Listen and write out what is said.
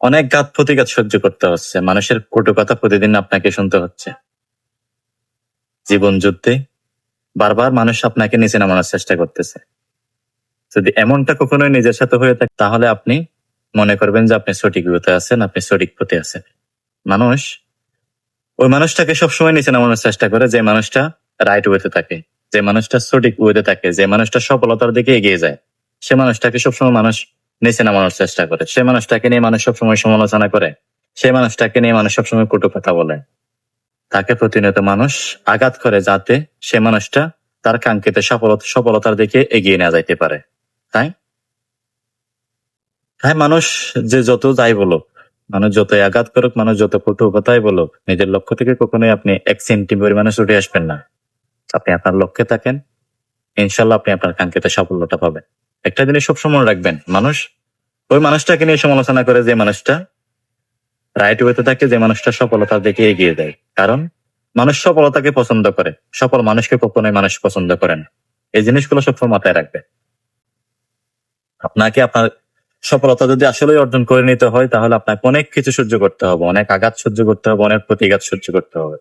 অনেক গাত প্রতিঘাত সহ্য করতে হচ্ছে। মানুষের কটু কথা প্রতিদিন আপনাকে শুনতে হচ্ছে। জীবন যুদ্ধে বারবার মানুষ আপনাকে নিচে নামানোর চেষ্টা করতেছে। যদি এমনটা কখনোই নিজের সাথে হয়ে থাকে, তাহলে আপনি মনে করবেন যে আপনি সঠিক পথে আছেন, আপনি সঠিক পথে আছেন। মানুষ, ওই মানুষটাকে সবসময় নিচে নামানোর চেষ্টা করে যে মানুষটা রাইট ওয়েতে থাকে, যে মানুষটা সঠিক ওয়েতে থাকে, যে মানুষটা সফলতার দিকে এগিয়ে যায়। সে মানুষটাকে সবসময় মানুষ নিচে নামানোর চেষ্টা করে। সে মানুষটাকে নিয়ে মানুষ সবসময় সমালোচনা করে। সে মানুষটাকে নিয়ে মানুষ সবসময় কটু কথা বলে। তাকে প্রতিনিয়ত মানুষ আঘাত করে যাতে সে মানুষটা তার কাঙ্ক্ষিত সফলতা সফলতার দিকে এগিয়ে নেওয়া যাইতে পারে। তাই? তাই মানুষ যে যত যাই বলুক, মানুষ যতই আঘাত করুক, মানুষ যত কটু কথাই বলুক, নিজের লক্ষ্য থেকে কখনোই আপনি এক সেন্টি পরিমাণে ছুটে আসবেন না। আপনি আপনার লক্ষ্যে থাকেন। ইনশাল্লাহ আপনি আপনার কাঙ্ক্ষিত সাফল্যটা পাবেন। একটা জিনিস সবসময় রাখবেন, মানুষ, ওই মানুষটাকে নিয়ে সমালোচনা করে যে মানুষটা রাইট ওয়েতে থাকে, যে মানুষটা সফলতার দিকে এগিয়ে যায়। কারণ মানুষ সফলতাকে পছন্দ করে, সফল মানুষকে কখনোই মানুষ পছন্দ করে না। এই জিনিসগুলো সবসময় মাথায় রাখবে আপনাকে আপনার সফলতা যদি আসলে অর্জন করে নিতে হয়, তাহলে আপনাকে অনেক কিছু সহ্য করতে হবে, অনেক আঘাত সহ্য করতে হবে, অনেক প্রতিঘাত সহ্য করতে হবে।